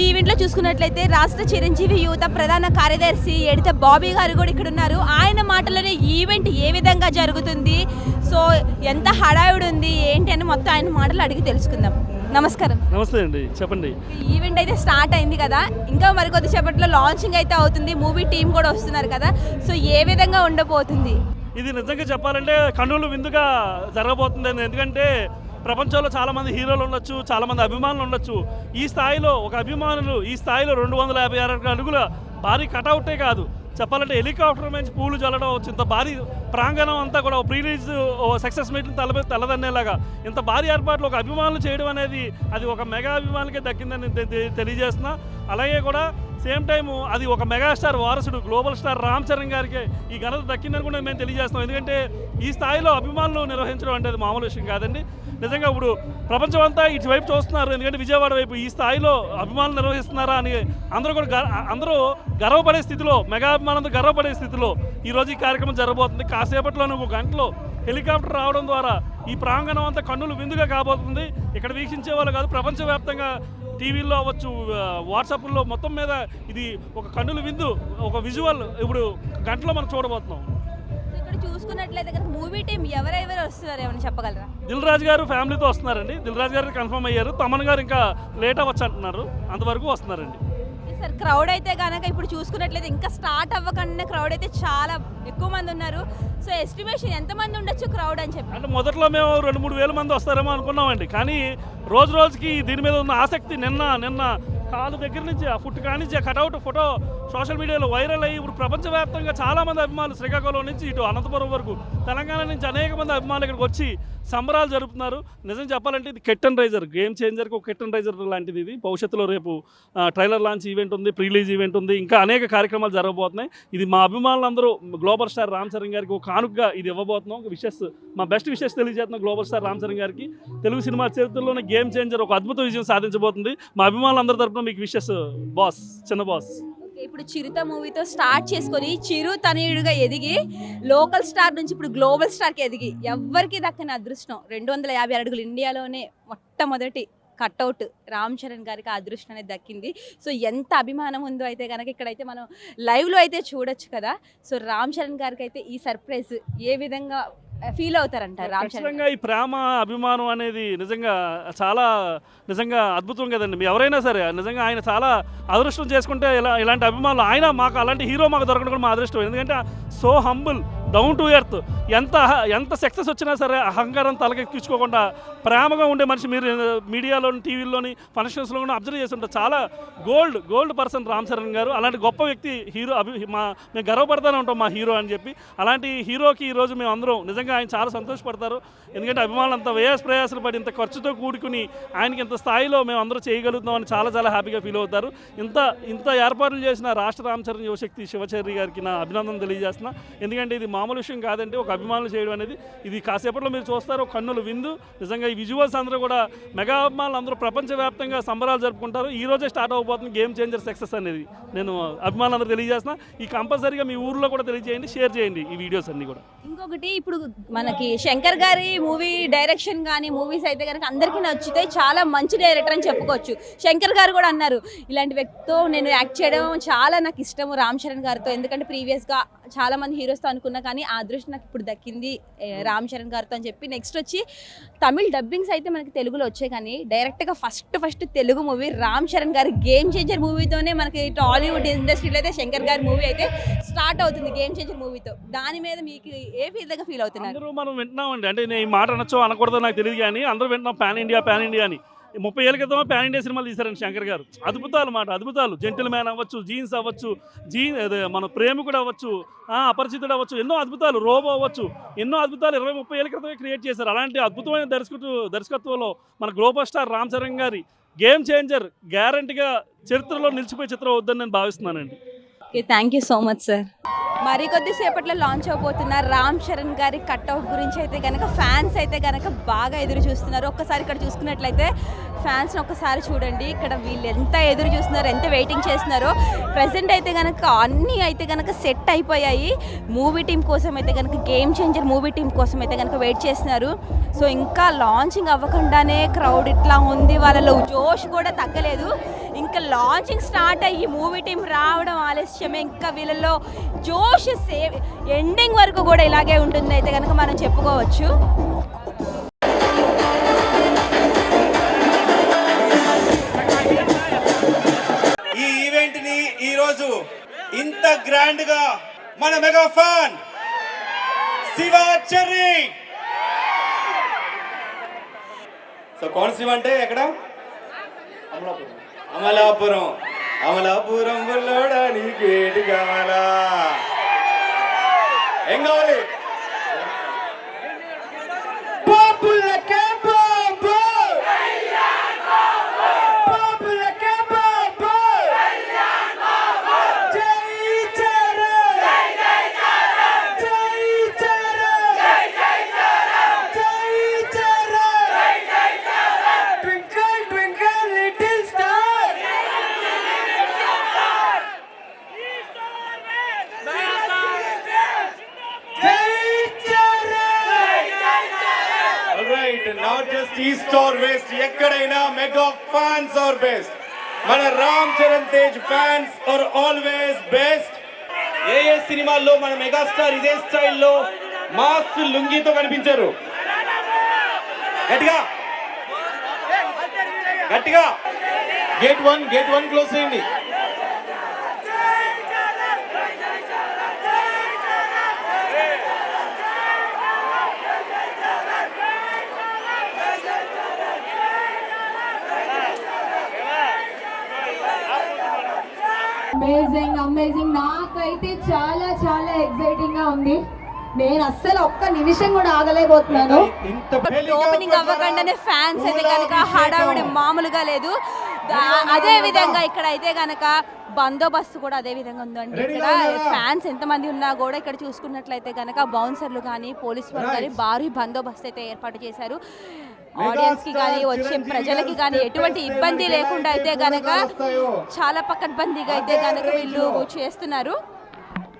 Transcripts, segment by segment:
ఈ ఈవెంట్లో చూసుకున్నట్లయితే రాష్ట్ర చిరంజీవి యువత ప్రధాన కార్యదర్శి ఎడిత బాబీ గారు కూడా ఇక్కడ ఉన్నారు. ఆయన మాటలోనే ఈవెంట్ ఏ విధంగా జరుగుతుంది? సో ఎంత హడావిడి ఉంది ఏంటి అని మొత్తం ఆయన మాటలు అడిగి తెలుసుకుందాం. నమస్కారం. నమస్తే అండి. చెప్పండి. ఈవెంట్ అయితే స్టార్ట్ అయింది కదా. ఇంకా మరి కొద్దిసేపట్లో లాంచింగ్ అయితే అవుతుంది. మూవీ టీం కూడా వస్తున్నారు కదా. సో ఏ విధంగా ఉండబోతుంది? ఇది నిజంగా చెప్పాలంటే కన్నులు విందుగా జరగబోతుంది ఎందుకంటే ప్రపంచంలో చాలామంది హీరోలు ఉండొచ్చు చాలామంది అభిమానులు ఉండొచ్చు. ఈ స్థాయిలో ఒక అభిమానులు ఈ స్థాయిలో రెండు వందల యాభై ఆరు అడుగుల భారీ కటౌటే కాదు. చెప్పాలంటే హెలికాప్టర్ నుంచి పూలు చల్లడం వచ్చి ఇంత భారీ ప్రాంగణం అంతా కూడా ప్రీ రిలీజ్ సక్సెస్ మీటింగ్ తల తలదన్నేలాగా ఇంత భారీ ఏర్పాట్లు ఒక అభిమానులు చేయడం అనేది అది ఒక మెగా అభిమానులకే దక్కిందని తెలియజేస్తున్నా. అలాగే కూడా సేమ్ టైము అది ఒక మెగాస్టార్ వారసుడు గ్లోబల్ స్టార్ రామ్ చరణ్ గారికి ఈ ఘనత దక్కిందని కూడా మేము తెలియజేస్తున్నాం. ఎందుకంటే ఈ స్థాయిలో అభిమానులు నిర్వహించడం అంటే అది మామూలు విషయం కాదండి. నిజంగా ఇప్పుడు ప్రపంచం అంతా ఇటువైపు చూస్తున్నారు. ఎందుకంటే విజయవాడ వైపు ఈ స్థాయిలో అభిమానులు నిర్వహిస్తున్నారా అని అందరూ కూడా అందరూ గర్వపడే స్థితిలో మెగా అభిమానంతో గర్వపడే స్థితిలో ఈరోజు ఈ కార్యక్రమం జరగబోతుంది. కాసేపట్లోనే ఒక గంటలో హెలికాప్టర్ రావడం ద్వారా ఈ ప్రాంగణం అంతా కన్నులు విందుగా కాబోతుంది. ఇక్కడ వీక్షించే వాళ్ళు కాదు ప్రపంచవ్యాప్తంగా టీవీల్లో అవ్వచ్చు వాట్సాప్లో మొత్తం మీద ఇది ఒక కన్నుల విందు ఒక విజువల్ ఇప్పుడు గంటలో మనం చూడబోతున్నాం. ఇక్కడ చూసుకున్నట్లయితే కనుక మూవీ టీం ఎవరెవరు వస్తున్నారు ఏమైనా చెప్పగలరా? దిల్ రాజు గారు ఫ్యామిలీతో వస్తున్నారండి. దిల్ రాజు గారు కన్ఫర్మ్ అయ్యారు. తమన్ గారు ఇంకా లేట్ అవ్వచ్చు అంటున్నారు. అంతవరకు వస్తున్నారండి. సార్ క్రౌడ్ అయితే కనుక ఇప్పుడు చూసుకున్నట్లయితే ఇంకా స్టార్ట్ అవ్వకుండా క్రౌడ్ అయితే చాలా ఎక్కువ మంది ఉన్నారు. సో ఎస్టిమేషన్ ఎంతమంది ఉండొచ్చు క్రౌడ్ అని చెప్పి? అంటే మొదట్లో మేము రెండు మూడు వేల మంది వస్తారేమో అనుకున్నామండి. కానీ రోజు రోజుకి దీని మీద ఉన్న ఆసక్తి నిన్న నిన్న కాలు దగ్గర నుంచి ఆ ఫుట్ కానించి ఆ cutout photo social media viral అయ్యి ఇప్పుడు ప్రపంచవ్యాప్తంగా చాలా మంది అభిమానులు శ్రీకాకుళం నుంచి ఇటు అనంతపురం వరకు తెలంగాణ నుంచి అనేక మంది అభిమానులు ఇక్కడికి వచ్చి సంబరాలు జరుపుతున్నారు. నిజం చెప్పాలంటే ఇది కెట్టన్ రైజర్ గేమ్ చేంజర్కి ఒక కెట్టన్ రైజర్ లాంటిది ఇది. భవిష్యత్తులో రేపు ట్రైలర్ లాంచ్ ఈవెంట్ ఉంది ప్రీలీజ్ ఈవెంట్ ఉంది. ఇంకా అనేక కార్యక్రమాలు జరగబోతున్నాయి. ఇది మా అభిమానులందరూ గ్లోబల్ స్టార్ రామ్ చరణ్ గారికి ఒక కానుకగా ఇది ఇవ్వబోతున్నాం. ఒక విషెస్ మా బెస్ట్ విషెస్ తెలియజేస్తున్నాం గ్లోబల్ స్టార్ రామ్ చరణ్ గారికి. తెలుగు సినిమా చరిత్రలోనే గేమ్ చేంజర్ ఒక అద్భుత విజయం సాధించబోతుంది. మా అభిమానులందరి తరపున మీకు విషెస్ బాస్ చిన్న బాస్. ఇప్పుడు చిరుత మూవీతో స్టార్ట్ చేసుకొని చిరు తనయుడుగా ఎదిగి లోకల్ స్టార్ నుంచి ఇప్పుడు గ్లోబల్ స్టార్కి ఎదిగి ఎవ్వరికి దక్కని అదృష్టం. రెండు వందల యాభై అడుగులు ఇండియాలోనే మొట్టమొదటి కట్అవుట్ రామ్ చరణ్ గారికి అదృష్టం అనేది దక్కింది. సో ఎంత అభిమానం ఉందో అయితే కనుక ఇక్కడైతే మనం లైవ్లో అయితే చూడొచ్చు కదా. సో రామ్ చరణ్ గారికి అయితే ఈ సర్ప్రైజ్ ఏ విధంగా ఫీల్ అవుతారంటారు రామ్ చరణ్ ఖచ్చితంగా ఈ ప్రేమ అభిమానం అనేది నిజంగా చాలా నిజంగా అద్భుతం కదండి. మీ ఎవరైనా సరే నిజంగా ఆయన చాలా అదృష్టం చేసుకుంటే ఇలా ఇలాంటి అభిమానులు ఆయన మాకు అలాంటి హీరో మాకు దొరకడం కూడా మా అదృష్టం. ఎందుకంటే so humble down to earth. ఎంత ఎంత సక్సెస్ వచ్చినా సరే అహంకారం తలకెక్కించుకోకుండా ప్రేమగా ఉండే మనిషి మీరు మీడియాలోని టీవీలోని ఫంక్షన్స్లో కూడా అబ్జర్వ్ చేస్తుంటారు. చాలా gold gold person Ram Charan గారు. అలాంటి గొప్ప వ్యక్తి హీరో అభి మా మేము గర్వపడతానే ఉంటాం మా హీరో అని చెప్పి. అలాంటి హీరోకి ఈరోజు మేము అందరం నిజంగా ఆయన చాలా సంతోషపడతారు. ఎందుకంటే అభిమానులు అంత వ్యయాస ప్రయాసాలు పడి ఇంత ఖర్చుతో కూడుకుని ఆయనకి ఇంత స్థాయిలో మేము అందరూ చేయగలుగుతామని చాలా చాలా హ్యాపీగా ఫీల్ అవుతారు. ఇంత ఇంత ఏర్పాట్లు చేసిన రాష్ట్ర రామచరణ్ యువశక్తి శివచర్య గారికి నా అభినందన తెలియజేస్తున్నా. ఎందుకంటే ఇది మామూలు విషయం కాదంటే ఒక అభిమానులు చేయడం అనేది. ఇది కాసేపట్లో మీరు చూస్తారు ఒక విందు. నిజంగా ఈ విజువల్స్ అందరూ కూడా మెగా అభిమానులు అందరూ ప్రపంచవ్యాప్తంగా సంబరాలు జరుపుకుంటారు. ఈ రోజే స్టార్ట్ అవబోతుంది గేమ్ చేంజర్ సక్సెస్ అనేది. నేను అభిమానులందరూ తెలియజేస్తున్నా. ఈ కంపల్సరీగా మీ ఊర్లో కూడా తెలియజేయండి షేర్ చేయండి ఈ వీడియోస్ అన్ని కూడా. ఇంకొకటి ఇప్పుడు మనకి శంకర్ గారి మూవీ డైరెక్షన్ కానీ మూవీస్ అయితే కనుక అందరికీ నచ్చితే చాలా మంచి డైరెక్టర్ అని చెప్పుకోవచ్చు. శంకర్ గారు కూడా అన్నారు ఇలాంటి వ్యక్తితో నేను యాక్ట్ చేయడం చాలా నాకు ఇష్టము రామ్ చరణ్ గారితో. ఎందుకంటే ప్రీవియస్గా చాలా మంది హీరోస్తో అనుకున్నా కానీ ఆ అదృష్టం నాకు ఇప్పుడు దక్కింది రామ్ చరణ్ గారితో అని చెప్పి. నెక్స్ట్ వచ్చి తమిళ్ డబ్బింగ్స్ అయితే మనకి తెలుగులో వచ్చాయి కానీ డైరెక్ట్గా first first Telugu movie Ram Charan గారి గేమ్ చేంజర్ మూవీతోనే మనకి టాలీవుడ్ ఇండస్ట్రీలో అయితే శంకర్ గారి మూవీ అయితే స్టార్ట్ అవుతుంది గేమ్ చేంజర్ మూవీతో దాని మీద మీకు ఏ విధంగా ఫీల్ అవుతున్నారు? అందరూ మనం వింటున్నామండి. అంటే నేను ఈ మాట అనొచ్చో అనకూడదో నాకు తెలియదు కానీ అందరూ వింటున్నాం పాన్ ఇండియా పాన్ ఇండియా అని. ముప్పై ఏళ్ళ క్రితం ప్యాన్ ఇండియా సినిమాలు తీశారండి శంకర్ గారు. అద్భుతాలు మాట అద్భుతాలు. జెంటిల్ మ్యాన్ అవ్వచ్చు జీన్స్ అవ్వచ్చు జీన్ అదే మన ప్రేమికుడు అవ్వచ్చు ఆ, అపరిచితుడు అవ్వచ్చు ఎన్నో అద్భుతాలు. రోబో అవ్వచ్చు ఎన్నో అద్భుతాలు ఇరవై ముప్పై ఏళ్ళ క్రితమే క్రియేట్ చేశారు. అలాంటి అద్భుతమైన దర్శకుడు దర్శకత్వంలో మన గ్లోబల్ స్టార్ రామ్ చరణ్ గారి గేమ్ చేంజర్ గ్యారంటీగా చరిత్రలో నిలిచిపోయే చిత్రం అవుద్దని నేను భావిస్తున్నానండి. Thank you so much sir మరి కొద్దిసేపట్లో లాంచ్ అవబోతున్న రామ్ చరణ్ గారి కట్అవుట్ గురించి అయితే కనుక ఫ్యాన్స్ అయితే కనుక బాగా ఎదురు చూస్తున్నారు. ఒక్కసారి ఇక్కడ చూసుకున్నట్లయితే ఫ్యాన్స్ని ఒక్కసారి చూడండి. ఇక్కడ వీళ్ళు ఎంత ఎదురు చూస్తున్నారు ఎంత వెయిటింగ్ చేస్తున్నారో. ప్రజెంట్ అయితే కనుక అన్నీ అయితే కనుక సెట్ అయిపోయాయి. మూవీ టీం కోసం అయితే కనుక గేమ్ చేంజర్ మూవీ టీం కోసం అయితే కనుక వెయిట్ చేస్తున్నారు. సో ఇంకా లాంచింగ్ అవ్వకుండానే క్రౌడ్ ఇట్లా ఉంది. వాళ్ళలో జోష్ కూడా తగ్గలేదు. ఇంకా లాంచింగ్ స్టార్ట్ అయ్యి మూవీ టీం రావడం ఆలస్యమే. ఇంకా వీళ్ళలో జోష్ సేవ్ ఎండింగ్ వరకు కూడా ఇలాగే ఉంటుంది. అయితే కనుక మనం చెప్పుకోవచ్చు. ఈ ఈవెంట్ని ఈ రోజు ఇంత గ్రాండ్గా మన mega fan Shivacherry so Konaseema అంటే ఎక్కడ? అమలాపురం. అమలాపురం. బుల్లోడా నీకు కావాలా? ఏం కావాలి బాబులకే బాబు బాబులకే బాబు జై చరణ్ జై చరణ్ జై Charan twinkle twinkle little star జై Charan right not just east or west ఎక్కడైనా మెగా బెస్ట్. మన Ram Charan Tej fans are always best. ఏ ఏ సినిమాల్లో మన మెగాస్టార్ ఇదే స్టైల్లో మాస్ లుంగితో కనిపించారు? గట్టిగా. గట్టిగా. Gate one gate one close చేయండి. అమేజింగ్ అమేజింగ్ నాకైతే చాలా చాలా ఎక్సైటింగ్గా ఉంది. నేను అస్సలు ఒక్క నిమిషం కూడా ఆగలేకపోతున్నాను. ఇంత ఓపెనింగ్ అవ్వకుండానే ఫ్యాన్స్ అయితే కనుక హడావిడి మామూలుగా లేదు. అదే విధంగా ఇక్కడ అయితే కనుక బందోబస్తు కూడా అదే విధంగా ఉందండి. ఇక్కడ ఫ్యాన్స్ ఎంతమంది ఉన్నా కూడా ఇక్కడ చూసుకున్నట్లయితే కనుక బౌన్సర్లు కానీ పోలీస్ వారు కానీ భారీ బందోబస్తు అయితే ఏర్పాటు చేశారు. ఆడియన్స్కి కానీ వచ్చే ప్రజలకి కానీ ఎటువంటి ఇబ్బంది లేకుండా అయితే గనక చాలా పకడ్బందీగా అయితే గనక వీళ్ళు చేస్తున్నారు.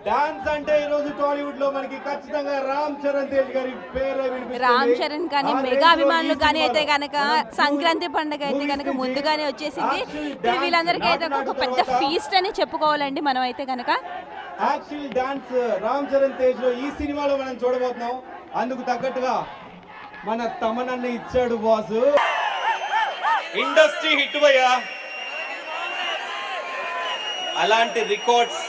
డాన్స్ అంటే ఈ రోజు టాలీవుడ్లో మనకి ఖచ్చితంగా రామ్ చరణ్ తేజ్ గారి పేరు వినిపిస్తుంది. రామ్ చరణ్ కానీ మెగా అభిమానులు కానీ అయితే కనుక సంక్రాంతి పండుగ అయితే కనుక ముందుగానే చేసి వచ్చేసింది. ఇప్పుడు వీళ్ళందరికీ అయితే ఒక పెద్ద ఫీస్ట్ అని చెప్పుకోవాలండి మనం అయితే కనుక యాక్చువల్ డాన్స్ రామ్ చరణ్ తేజ్లో ఈ సినిమాలో మనం చూడబోతున్నాం. అందుకు తగ్గట్టుగా మన తమనన్న ఇచ్చాడు బాసు. ఇండస్ట్రీ హిట్ భయ్యా. అలాంటి రికార్డ్స్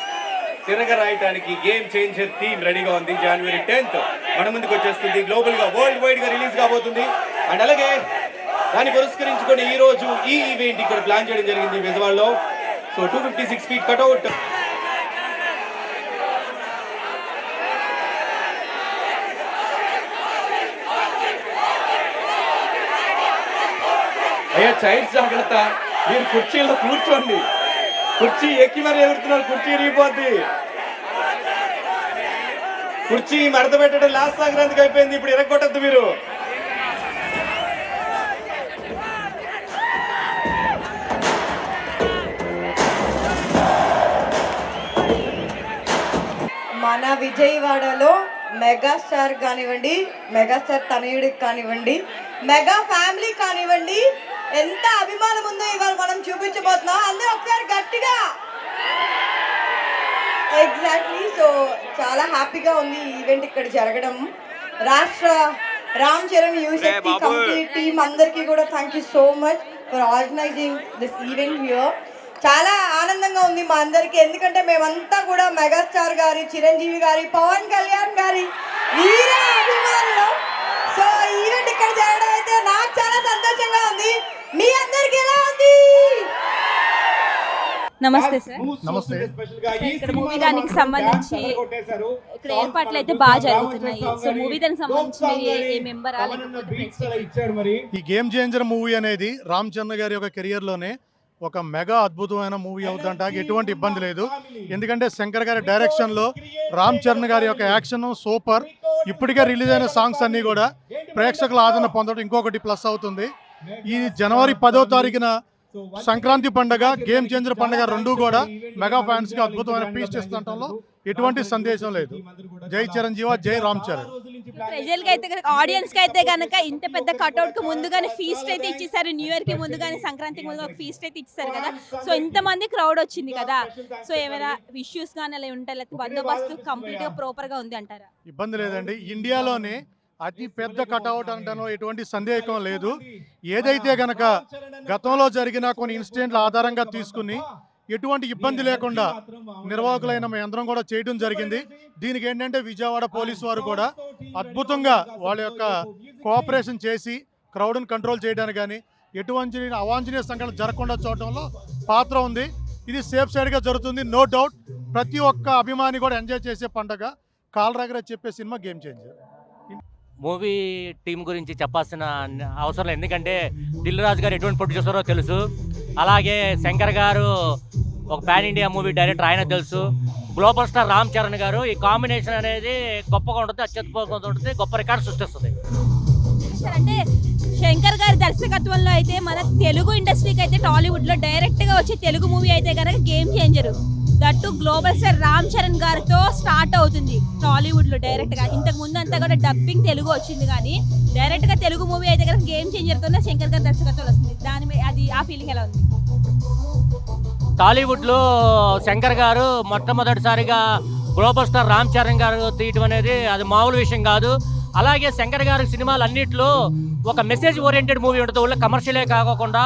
తిరగరాయటానికి గేమ్ చేంజర్ థీమ్ రెడీగా ఉంది. జనవరి టెన్త్ మన ముందుకు వచ్చేస్తుంది. గ్లోబల్గా వరల్డ్ వైడ్గా రిలీజ్ కాబోతుంది. అండ్ అలాగే దాన్ని పురస్కరించుకొని ఈ రోజు ఈ ఈవెంట్ ఇక్కడ ప్లాన్ చేయడం జరిగింది విజయవాడలో. So two fifty six feet cutout ఏ చైల్డ్ జాగ్రత్త. మీరు కుర్చీలో కూర్చోండి. కుర్చీ ఎక్కి మరి ఎగురుతున్నారు కుర్చీ ఇరిగిపోద్ది. కుర్చీ మడత పెట్టడం లాస్ట్ సంక్రాంతికి అయిపోయింది ఇప్పుడు ఇరగొట్టద్దు మీరు. మన విజయవాడలో మెగాస్టార్ కానివ్వండి మెగాస్టార్ తనయుడికి కానివ్వండి మెగా ఫ్యామిలీ కానివ్వండి ఎంత అభిమానం ఉందో ఇవాళ మనం చూపించబోతున్నాం. అందరూ ఒకసారి గట్టిగా. ఎగ్జాక్ట్లీ సో చాలా హ్యాపీగా ఉంది ఈ ఈవెంట్ ఇక్కడ జరగడం. రాష్ట్ర రామ్ చరణ్ కంప్లీట్ టీమ్ అందరికీ కూడా thank you so much for organising this event here చాలా ఆనందంగా ఉంది మా అందరికి. ఎందుకంటే మేమంతా కూడా మెగాస్టార్ గారి చిరంజీవి గారి పవన్ కళ్యాణ్ గారి వీర అభిమానులు. సో ఈవెంట్ ఇక్కడ జరగడం అయితే నాకు చాలా సంతోషంగా ఉంది. మీ అందరికి ఎలా ఉంది? నమస్తే సార్. నమస్తే. ఇక్కడ మూవీ దానికి సంబంధించి ఇక్కడ ఏర్పాట్లు అయితే బాగా జరుగుతున్నాయి. సో మూవీ దానికి సంబంధించి ఈ గేమ్ చేంజర్ మూవీ అనేది రామ్ చరణ్ గారి యొక్క కెరియర్లోనే ఒక మెగా అద్భుతమైన మూవీ అవుతుంటానికి ఎటువంటి ఇబ్బంది లేదు. ఎందుకంటే శంకర్ గారి డైరెక్షన్లో రామ్ చరణ్ గారి యొక్క యాక్షన్ సూపర్. ఇప్పటికే రిలీజ్ అయిన సాంగ్స్ అన్ని కూడా ప్రేక్షకుల ఆదరణ పొందడం ఇంకొకటి ప్లస్ అవుతుంది. ఈ జనవరి పదో తారీఖున సంక్రాంతి పండగ గేమ్ చేంజర్ పండగ రెండు కూడా మెగా ఫ్యాన్స్కి అద్భుతమైన పీస్ ఇస్తుండటంలో ఎటువంటి సందేశం లేదు. జై చిరంజీవ జై రామ్ చరణ్. ప్రజలకి అయితే ఆడియన్స్కి అయితే కనుక ఇంత పెద్ద కట్అవుట్కి ముందుగానే ఫీస్ట్ అయితే ఇచ్చేసారు న్యూ ఇయర్కి ముందుగానే సంక్రాంతికి ముందు ఒక ఫీస్ట్ అయితే ఇచ్చేసారు కదా. సో ఇంత మంది క్రౌడ్ వచ్చింది కదా. సో ఏమైనా ఇష్యూస్ కానీ అలా ఉంటాయి లేకపోతే బందోబస్తు కంప్లీట్గా ప్రాపర్గా ఉంది అంటారా? ఇబ్బంది లేదండి. ఇండియాలోనే అతి పెద్ద కటౌట్ అనడంలో ఎటువంటి సందేహం లేదు. ఏదైతే గనక గతంలో జరిగిన కొన్ని ఇన్సిడెంట్ల ఆధారంగా తీసుకుని ఎటువంటి ఇబ్బంది లేకుండా నిర్వాహకులైన మీ అందరం కూడా చేయడం జరిగింది. దీనికి ఏంటంటే విజయవాడ పోలీసు వారు కూడా అద్భుతంగా వాళ్ళ యొక్క కోఆపరేషన్ చేసి క్రౌడ్ని కంట్రోల్ చేయడానికి కానీ ఎటువంటి అవాంఛనీయ సంఘటనలు జరగకుండా చూడటంలో పాత్ర ఉంది. ఇది సేఫ్ సైడ్గా జరుగుతుంది. No doubt. ప్రతి ఒక్క అభిమాని కూడా ఎంజాయ్ చేసే పండగ. కాలరాగర చెప్పే cinema game changer. Movie team గురించి చెప్పాల్సిన అవసరం లేదు. ఎందుకంటే దిల్ రాజు గారు ఎటువంటి ప్రొడ్యూసరో తెలుసు. అలాగే శంకర్ గారు ఒక పాన్ ఇండియా మూవీ డైరెక్టర్ ఆయన తెలుసు. గ్లోబల్ స్టార్ రామ్ చరణ్ గారు ఈ కాంబినేషన్ అనేది గొప్పగా ఉంటుంది అత్యద్భుతంగా ఉంటుంది గొప్ప రికార్డు సృష్టిస్తుంది. అంటే శంకర్ గారి దర్శకత్వంలో అయితే మన తెలుగు ఇండస్ట్రీకి అయితే టాలీవుడ్లో డైరెక్ట్గా వచ్చి వచ్చే తెలుగు మూవీ అయితే కనుక game changer. That global star Ram Charan గారితో స్టార్ట్ అవుతుంది టాలీవుడ్లో డైరెక్ట్గా. ఇంతకు ముందు అంతా కూడా డబ్బింగ్ తెలుగు వచ్చింది కానీ డైరెక్ట్గా తెలుగు మూవీ అయితే కనుక గేమ్ చేంజర్తోనే శంకర్ గారి దర్శకత్వం వస్తుంది. దాని మీద అది ఆ ఫీలింగ్ ఎలా ఉంది? టాలీవుడ్లో శంకర్ గారు మొట్టమొదటిసారిగా గ్లోబల్ స్టార్ రామ్ చరణ్ గారు తీయటం అనేది అది మామూలు విషయం కాదు. అలాగే శంకర్ గారి సినిమాలు అన్నింటిలో ఒక మెసేజ్ ఓరియంటెడ్ మూవీ ఉంటుంది ఊళ్ళో కమర్షియలే కాకుండా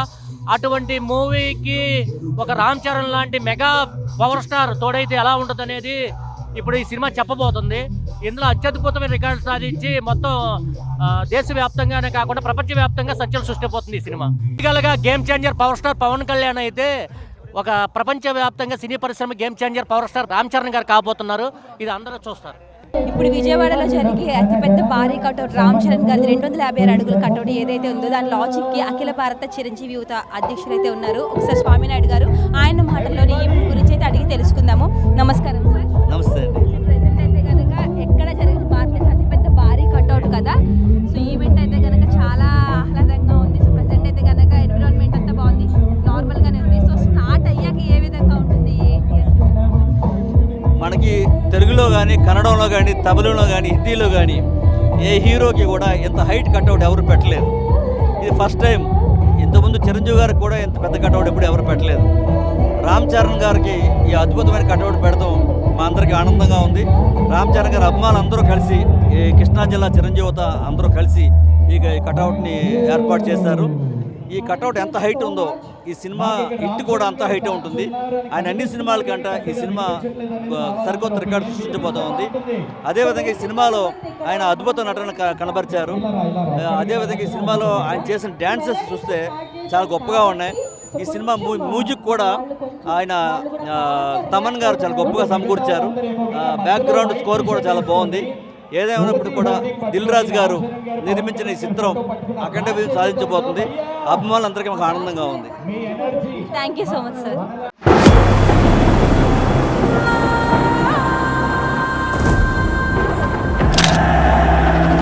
అటువంటి మూవీకి ఒక రామ్ చరణ్ లాంటి మెగా పవర్ స్టార్ తోడైతే ఎలా ఉంటుంది అనేది ఇప్పుడు ఈ సినిమా చెప్పబోతుంది. ఇందులో అత్యద్భుతమైన రికార్డు సాధించి మొత్తం దేశవ్యాప్తంగానే కాకుండా ప్రపంచవ్యాప్తంగా సంచలనం సృష్టిపోతుంది ఈ cinema. ఇటీవలగా game changer power star Pawan Kalyan అయితే ఒక ప్రపంచవ్యాప్తంగా సినీ పరిశ్రమ game changer power star Ram Charan గారు కాబోతున్నారు. ఇది అందరూ చూస్తారు. ఇప్పుడు విజయవాడలో జరిగే అతిపెద్ద భారీ కటౌట్ రామ్ చరణ్ గారి రెండు వందల యాభై ఆరు అడుగుల కటౌట్ ఏదైతే ఉందో దాని లాజిక్కి అఖిల భారత చిరంజీవి యువత అధ్యక్షులు అయితే ఉన్నారు. ఒకసారి స్వామినాయుడు గారు ఆయన మాటల్లోని ఈ గురించి అయితే అడిగి తెలుసుకుందాము. నమస్కారం సార్. నమస్తే ప్రెసెంట్ అయితే కనుక ఎక్కడ జరిగిన భారతదేశ అతిపెద్ద భారీ కట్అవుట్ కదా? సో ఈవెంట్ అయితే కనుక చాలా కానీ కన్నడంలో కానీ తమిళంలో కానీ హిందీలో కానీ ఏ హీరోకి కూడా ఇంత హైట్ కట్అవుట్ ఎవరు పెట్టలేదు. ఇది ఫస్ట్ టైం. ఇంతకుముందు చిరంజీవి గారికి కూడా ఇంత పెద్ద కట్అవుట్ ఎప్పుడు ఎవరు పెట్టలేదు. రామ్ చరణ్ గారికి ఈ అద్భుతమైన కట్అవుట్ పెడతాం. మా అందరికీ ఆనందంగా ఉంది. రామ్ చరణ్ గారి అభిమానులు అందరూ కలిసి ఈ కృష్ణా జిల్లా చిరంజీవిత అందరూ కలిసి ఈ కట్అవుట్ని ఏర్పాటు చేశారు. ఈ కట్అవుట్ ఎంత హైట్ ఉందో ఈ సినిమా హిట్ కూడా అంత హైట్ ఉంటుంది. ఆయన అన్ని సినిమాలకంట ఈ సినిమా సరికొత్త రికార్డు సృష్టించబోతా ఉంది. అదేవిధంగా ఈ సినిమాలో ఆయన అద్భుత నటన క- కనబరిచారు. అదేవిధంగా ఈ సినిమాలో ఆయన చేసిన డ్యాన్సెస్ చూస్తే చాలా గొప్పగా ఉన్నాయి. ఈ సినిమా మ్యూజిక్ కూడా ఆయన తమన్ గారు చాలా గొప్పగా సమకూర్చారు. బ్యాక్గ్రౌండ్ స్కోర్ కూడా చాలా బాగుంది. ఏదేమైనప్పుడు కూడా దిల్ రాజు గారు నిర్మించిన ఈ చిత్రం అఖండ విజయం సాధించబోతుంది. అభిమానులందరికీ మాకు ఆనందంగా ఉంది. Thank you so much sir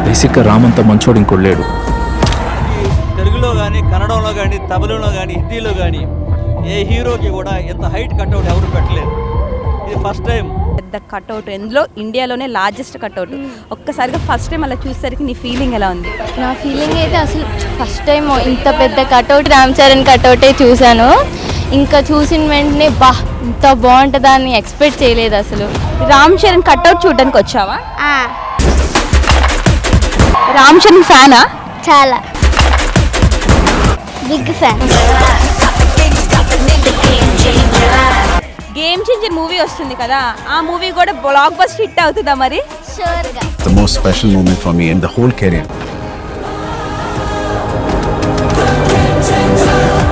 బేసిక్గా రామంత మంచోడు ఇంకోడు లేడు. తెలుగులో కానీ కన్నడంలో కానీ తమిళంలో కానీ హిందీలో కానీ ఏ హీరోకి కూడా ఇంత హైట్ కట్అవుట్ ఎవరు పెట్టలేదు ఇది ఫస్ట్ టైం పెద్ద కట్అవుట్ ఎందులో ఇండియాలోనే లార్జెస్ట్ కట్అవుట్ ఒక్కసారిగా ఫస్ట్ టైం అలా చూసేసరికి నీ ఫీలింగ్ ఎలా ఉంది? నా ఫీలింగ్ అయితే అసలు ఫస్ట్ టైం ఇంత పెద్ద కటౌట్ రామ్ చరణ్ కటౌటే చూశాను. ఇంకా చూసిన వెంటనే బా ఇంత బాగుంటుందా? అని ఎక్స్పెక్ట్ చేయలేదు అసలు. రామ్ చరణ్ కట్అవుట్ చూడడానికి వచ్చావా? రామ్ చరణ్ ఫ్యానా? చాలా. Big fan. రేంజర్ మూవీ వస్తుంది కదా ఆ మూవీ కూడా బ్లాక్ బస్ట్ హిట్ అవుతుందా మరి షూర్గా The most special moment for me in the whole career.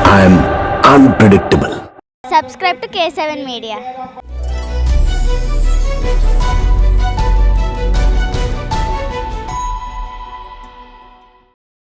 I am unpredictable. Subscribe to K seven media